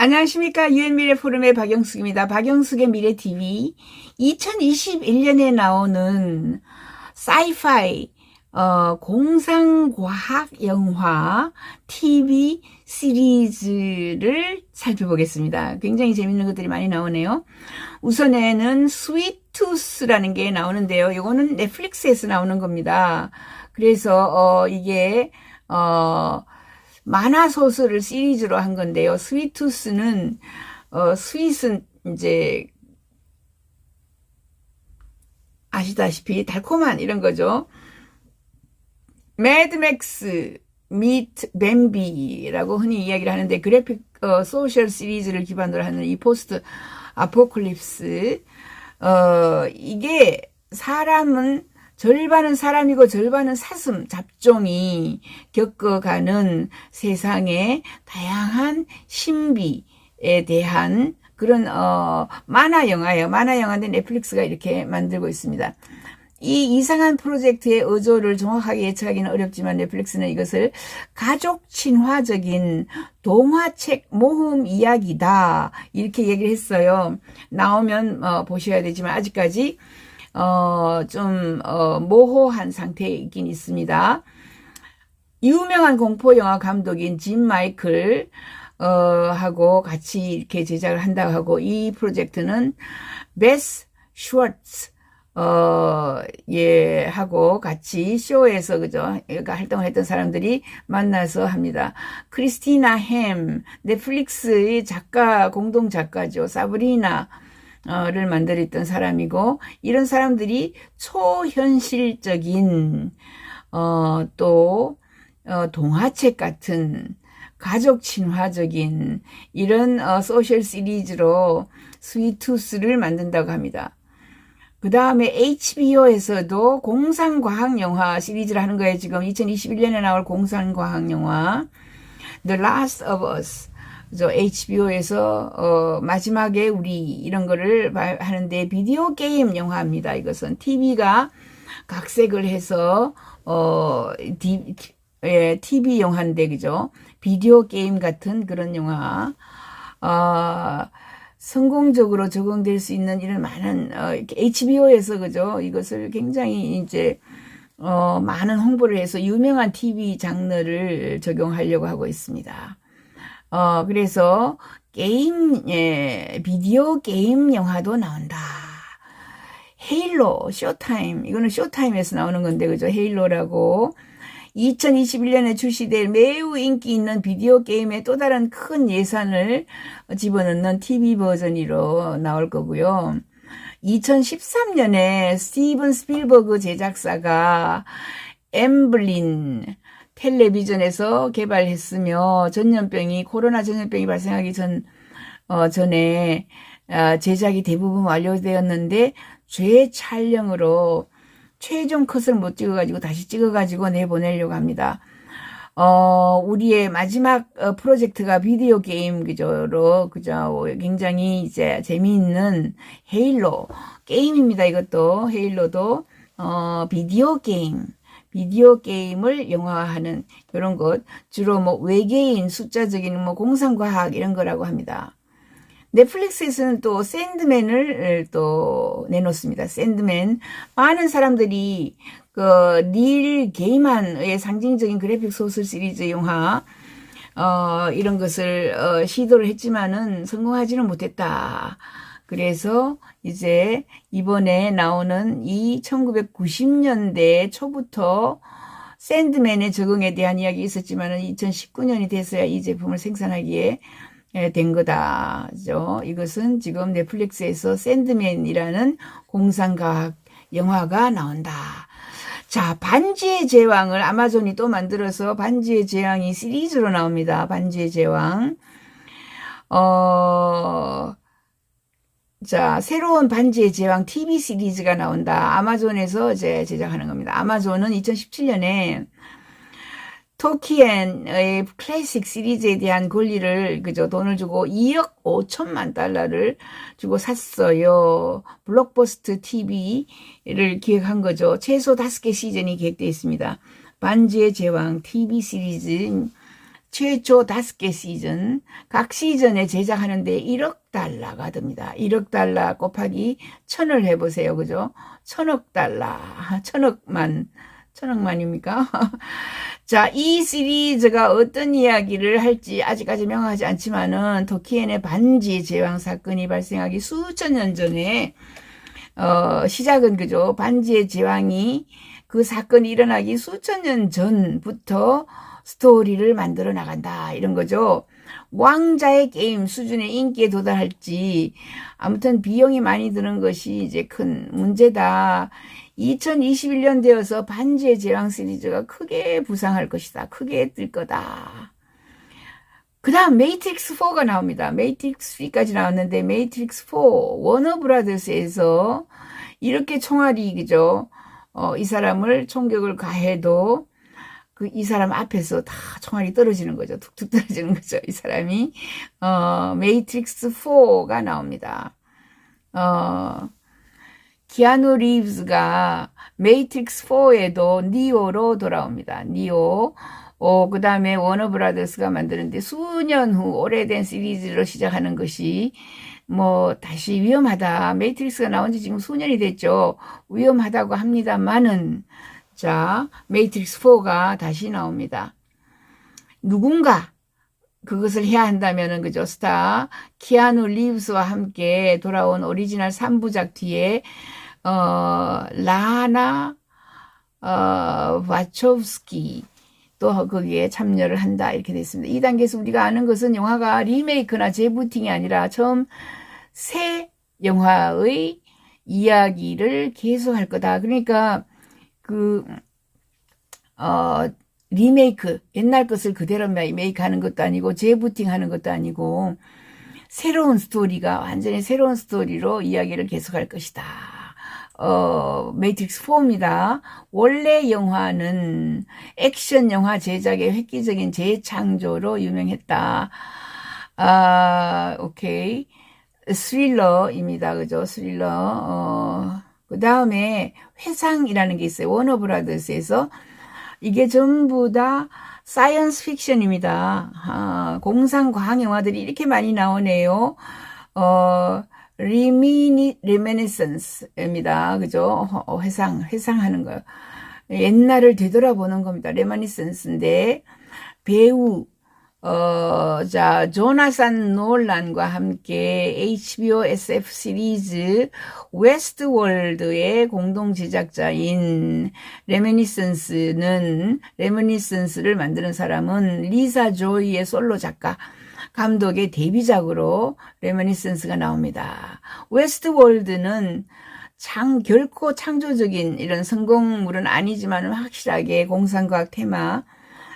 안녕하십니까. 유엔미래 포럼의 박영숙입니다. 박영숙의 미래TV. 2021년에 나오는 사이파이, 어, 공상과학 영화 TV 시리즈를 살펴보겠습니다. 굉장히 재밌는 것들이 많이 나오네요. 우선에는 스위투스라는 게 나오는데요. 이거는 넷플릭스에서 나오는 겁니다. 그래서, 어, 이게, 어, 만화 소설을 시리즈로 한 건데요. 스위투스는 어 스윗은 이제 아시다시피 달콤한 이런 거죠. 매드맥스 미트 뱀비라고 흔히 이야기를 하는데 그래픽 어, 소셜 시리즈를 기반으로 하는 이 포스트 아포클립스 어 이게 사람은 절반은 사람이고 절반은 사슴, 잡종이 겪어가는 세상의 다양한 신비에 대한 그런 어 만화 영화예요. 만화 영화인데 넷플릭스가 이렇게 만들고 있습니다. 이 이상한 프로젝트의 의도를 정확하게 예측하기는 어렵지만 넷플릭스는 이것을 가족 친화적인 동화책 모험 이야기다 이렇게 얘기를 했어요. 나오면 어, 보셔야 되지만 아직까지 어, 좀, 어, 모호한 상태에 있긴 있습니다. 유명한 공포 영화 감독인 짐 마이클, 어, 하고 같이 이렇게 제작을 한다고 하고, 이 프로젝트는 베스 슈워츠, 어, 예, 하고 같이 쇼에서, 그죠? 그러니까 활동을 했던 사람들이 만나서 합니다. 크리스티나 햄, 넷플릭스의 작가, 공동 작가죠. 사브리나, 를 만들었던 사람이고 이런 사람들이 초현실적인 어, 또 어, 동화책 같은 가족 친화적인 이런 어, 소셜 시리즈로 스위투스를 만든다고 합니다. 그 다음에 HBO에서도 공상과학 영화 시리즈를 하는 거예요. 지금 2021년에 나올 공상과학 영화 The Last of Us 저 HBO에서 어 마지막에 우리 이런 거를 하는데 비디오 게임 영화입니다. 이것은 TV가 각색을 해서 어 디, 예, TV 영화인데 그죠? 비디오 게임 같은 그런 영화. 어, 성공적으로 적용될 수 있는 이런 많은 어, HBO에서 그죠? 이것을 굉장히 이제 어, 많은 홍보를 해서 유명한 TV 장르를 적용하려고 하고 있습니다. 어, 그래서 게임, 예, 비디오 게임 영화도 나온다. 헤일로, 쇼타임. 이거는 쇼타임에서 나오는 건데, 그죠? 헤일로라고. 2021년에 출시될 매우 인기 있는 비디오 게임의 또 다른 큰 예산을 집어넣는 TV 버전으로 나올 거고요. 2013년에 스티븐 스필버그 제작사가 엠블린, 텔레비전에서 개발했으며 전염병이 코로나 전염병이 발생하기 전 어, 전에 어, 제작이 대부분 완료되었는데 재촬영으로 최종 컷을 못 찍어가지고 다시 찍어가지고 내보내려고 합니다. 어, 우리의 마지막 어, 프로젝트가 비디오 게임 그저로 그저 굉장히 이제 재미있는 헤일로 게임입니다. 이것도 헤일로도 어, 비디오 게임 비디오 게임을 영화화하는 이런 것 주로 뭐 외계인 숫자적인 뭐 공상과학 이런 거라고 합니다. 넷플릭스에서는 또 샌드맨을 또 내놓습니다. 샌드맨 많은 사람들리 그닐 게이만의 상징적인 그래픽 소설 시리즈 영화 어, 이런 것을 어, 시도를 했지만은 성공하지는 못했다. 그래서 이제 이번에 나오는 이 1990년대 초부터 샌드맨의 적응에 대한 이야기 있었지만 2019년이 돼서야 이 제품을 생산하기에 된 거다죠. 이것은 지금 넷플릭스에서 샌드맨이라는 공상과학 영화가 나온다. 자, 반지의 제왕을 아마존이 또 만들어서 반지의 제왕이 시리즈로 나옵니다. 반지의 제왕. 어, 자, 새로운 반지의 제왕 TV 시리즈가 나온다. 아마존에서 이제 제작하는 겁니다. 아마존은 2017년에 토키엔의 클래식 시리즈에 대한 권리를 그저 돈을 주고 2억 5천만 달러를 주고 샀어요. 블록버스트 TV를 기획한 거죠. 최소 5개 시즌이 계획되어 있습니다. 반지의 제왕 TV 시리즈 최초 다섯 개 시즌, 각 시즌에 제작하는데 1억 달러가 듭니다. 1억 달러 곱하기 천을 해보세요. 그죠? 천억 달러, 천억만, 천억만입니까? 자, 이 시리즈가 어떤 이야기를 할지 아직까지 명확하지 않지만은 토키엔의 반지 제왕 사건이 발생하기 수천 년 전에 어, 시작은 그죠. 반지의 제왕이 그 사건이 일어나기 수천 년 전부터 스토리를 만들어 나간다. 이런 거죠. 왕자의 게임 수준의 인기에 도달할지 아무튼 비용이 많이 드는 것이 이제 큰 문제다. 2021년 되어서 반지의 제왕 시리즈가 크게 부상할 것이다. 크게 뜰 거다. 그 다음 메이트릭스 4가 나옵니다. 메이트릭스 3까지 나왔는데 메이트릭스 4 워너브라더스에서 이렇게 총알이 그죠? 어, 이 사람을 총격을 가해도 그 이 사람 앞에서 다 총알이 떨어지는 거죠. 툭툭 떨어지는 거죠. 이 사람이 어, 메이트릭스 4가 나옵니다. 어, 키아누 리브스가 메이트릭스 4에도 니오로 돌아옵니다. 니오. 어, 그 다음에 워너브라더스가 만드는데 수년 후 오래된 시리즈로 시작하는 것이 뭐 다시 위험하다. 메이트릭스가 나온 지 지금 수년이 됐죠. 위험하다고 합니다만은 자, 메이트릭스 4가 다시 나옵니다. 누군가 그것을 해야 한다면은 그죠 스타 키아누 리브스와 함께 돌아온 오리지널 3부작 뒤에 어 라나 어 와초프스키 또 거기에 참여를 한다 이렇게 됐습니다. 이 단계에서 우리가 아는 것은 영화가 리메이크나 재부팅이 아니라 처음 새 영화의 이야기를 계속할 거다. 그러니까 그 어, 리메이크, 옛날 것을 그대로 리메이크 하는 것도 아니고, 재부팅 하는 것도 아니고, 새로운 스토리가, 완전히 새로운 스토리로 이야기를 계속할 것이다. 어, 매트릭스 4입니다. 원래 영화는 액션 영화 제작의 획기적인 재창조로 유명했다. 아, 오케이. 스릴러입니다. 그죠? 스릴러. 어, 그 다음에 회상이라는 게 있어요. 워너브라더스에서 이게 전부 다 사이언스 픽션입니다. 아, 공상 과학 영화들이 이렇게 많이 나오네요. 어, 리미니 레미니센스입니다. 그죠? 어, 회상 회상하는 거요. 옛날을 되돌아보는 겁니다. 레미니센스인데 배우 어, 자, 조나산 놀란과 함께 HBO SF 시리즈 웨스트월드의 공동 제작자인 레미니센스는 레미니센스를 만드는 사람은 리사 조이의 솔로 작가 감독의 데뷔작으로 레미니센스가 나옵니다. 웨스트월드는 창 결코 창조적인 이런 성공물은 아니지만 확실하게 공상과학 테마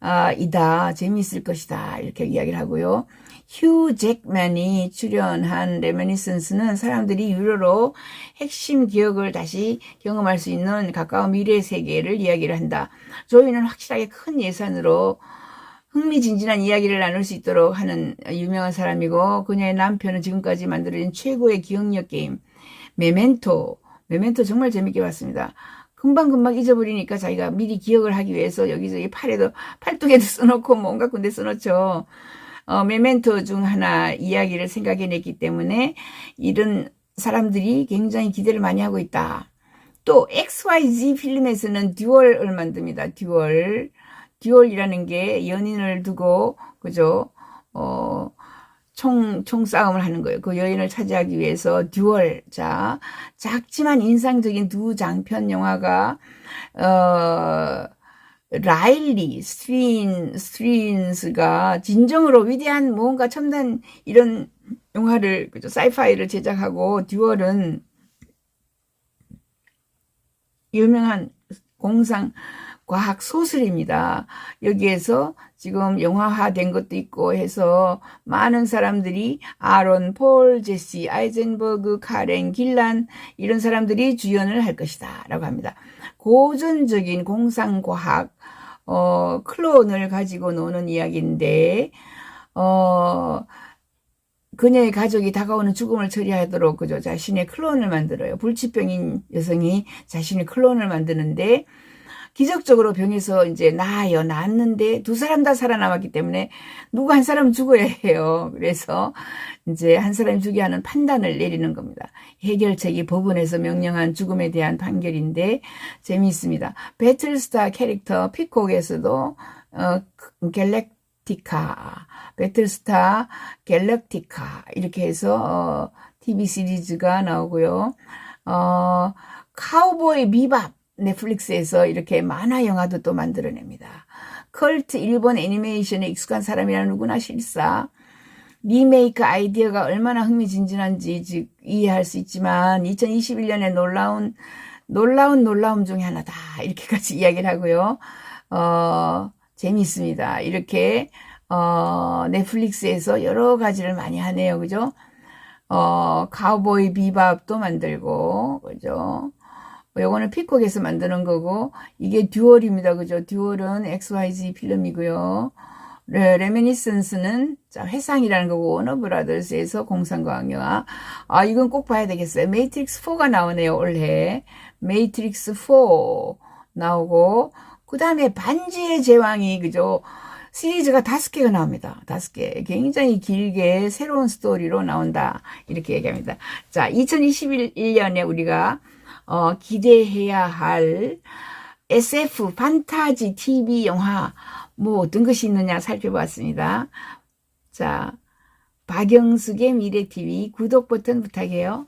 아, 이다. 재미있을 것이다. 이렇게 이야기를 하고요. 휴 잭맨이 출연한 레미니센스는 사람들이 유료로 핵심 기억을 다시 경험할 수 있는 가까운 미래 세계를 이야기를 한다. 조이는 확실하게 큰 예산으로 흥미진진한 이야기를 나눌 수 있도록 하는 유명한 사람이고 그녀의 남편은 지금까지 만들어진 최고의 기억력 게임 메멘토 메멘토 정말 재밌게 봤습니다. 금방금방 잊어버리니까 자기가 미리 기억을 하기 위해서 여기저기 팔에도 팔뚝에도 써놓고 뭔가 군데 써놓죠. 어, 메멘토 중 하나 이야기를 생각해냈기 때문에 이런 사람들이 굉장히 기대를 많이 하고 있다. 또 XYZ 필름에서는 듀얼을 만듭니다. 듀얼. 듀얼이라는 게 연인을 두고 그죠? 어 총, 총싸움을 하는 거예요. 그 여인을 차지하기 위해서 듀얼. 자, 작지만 인상적인 두 장편 영화가, 어, 라일리, 스트린, 스트린스가 진정으로 위대한 뭔가 첨단 이런 영화를, 그죠? 사이파이를 제작하고 듀얼은 유명한 공상, 과학 소설입니다. 여기에서 지금 영화화된 것도 있고 해서 많은 사람들이 아론, 폴, 제시, 아이젠버그, 카렌, 길란 이런 사람들이 주연을 할 것이다 라고 합니다. 고전적인 공상과학 어, 클론을 가지고 노는 이야기인데 어, 그녀의 가족이 다가오는 죽음을 처리하도록 그죠 자신의 클론을 만들어요. 불치병인 여성이 자신의 클론을 만드는데 기적적으로 병에서 이제 나아요. 나았는데 두 사람 다 살아남았기 때문에 누구 한 사람 죽어야 해요. 그래서 이제 한 사람이 죽여야 하는 판단을 내리는 겁니다. 해결책이 법원에서 명령한 죽음에 대한 판결인데 재미있습니다. 배틀스타 캐릭터 피콕에서도 어, 갤렉티카, 배틀스타 갤럭티카 이렇게 해서 어, TV 시리즈가 나오고요. 어, 카우보이 비밥 넷플릭스에서 이렇게 만화 영화도 또 만들어냅니다. 컬트 일본 애니메이션에 익숙한 사람이라 누구나 실사 리메이크 아이디어가 얼마나 흥미진진한지 즉 이해할 수 있지만 2021년에 놀라운 놀라운 놀라움 중에 하나다 이렇게까지 이야기를 하고요. 어 재미있습니다. 이렇게 어 넷플릭스에서 여러 가지를 많이 하네요. 그죠? 어 카우보이 비밥도 만들고 그죠? 요거는 피콕에서 만드는 거고 이게 듀얼입니다. 그죠? 듀얼은 XYZ 필름이고요. 레, 레미니센스는 자, 회상이라는 거고 워너브라더스에서 공상과학 영화. 아 이건 꼭 봐야 되겠어요. 메이트릭스 4가 나오네요. 올해 메이트릭스 4 나오고 그 다음에 반지의 제왕이 그죠? 시리즈가 다섯 개가 나옵니다. 다섯 개. 굉장히 길게 새로운 스토리로 나온다. 이렇게 얘기합니다. 자, 2021년에 우리가 어, 기대해야 할 SF 판타지 TV 영화 뭐 어떤 것이 있느냐 살펴봤습니다. 자, 박영숙의 미래 TV 구독 버튼 부탁해요.